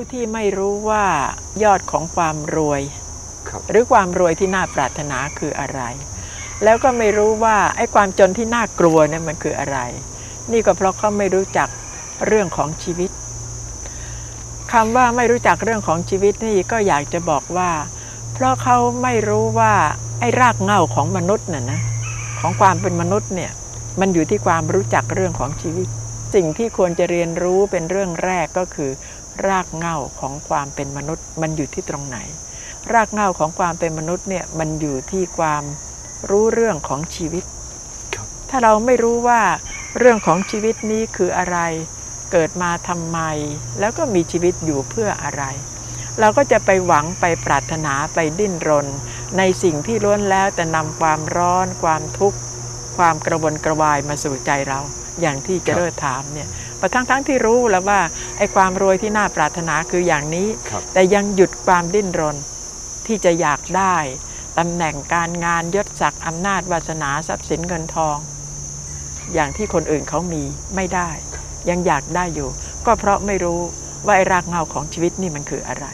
ผู้ที่ไม่รู้ว่ายอดของความรวยครับหรือความรวยที่น่าปรารถนาคืออะไร แล้วก็ไม่รู้ว่าไอ้ความจนที่น่ากลัวเนี่ยมันคืออะไร นี่ก็เพราะเขาไม่รู้จักเรื่องของชีวิตคำว่าไม่รู้จักเรื่องของชีวิตนี่ก็อยากจะบอกว่า เพราะเขาไม่รู้ว่าไอ้รากเหง้าของมนุษย์น่ะนะของความเป็นมนุษย์เนี่ยมันอยู่ที่ความรู้จักเรื่องของชีวิต สิ่งที่ควรจะเรียนรู้เป็นเรื่องแรกก็คือ รากเหง้าของความเป็นมนุษย์ มันอยู่ที่ตรงไหน รากเหง้าของความเป็นมนุษย์เนี่ยมันอยู่ที่ความรู้เรื่องของชีวิตครับถ้าเราไม่รู้ว่าเรื่องของชีวิตนี้คืออะไร เกิดมาทำไม แล้วก็มีชีวิตอยู่เพื่ออะไร เราก็จะไปหวังไปปรารถนาไปดิ้นรน ในสิ่งที่ล้วนแล้วแต่นำความร้อน ความทุกข์ ความกระวนกระวายมาสู่ใจเรา อย่างที่เจะเลิศถามเนี่ย ประทั้งทั้งๆที่รู้แล้วว่าไอ้ความรวยที่น่าปรารถนาคืออย่างนี้ครับแต่ยังหยุดความดิ้นรนที่จะอยากได้ตำแหน่งการงานยศศักดิ์อำนาจวาสนาทรัพย์สินเงินทอง อย่างที่คนอื่นเขามีไม่ได้ ยังอยากได้อยู่ ก็เพราะไม่รู้ว่าไอ้รากเหง้าของชีวิตนี่มันคืออะไร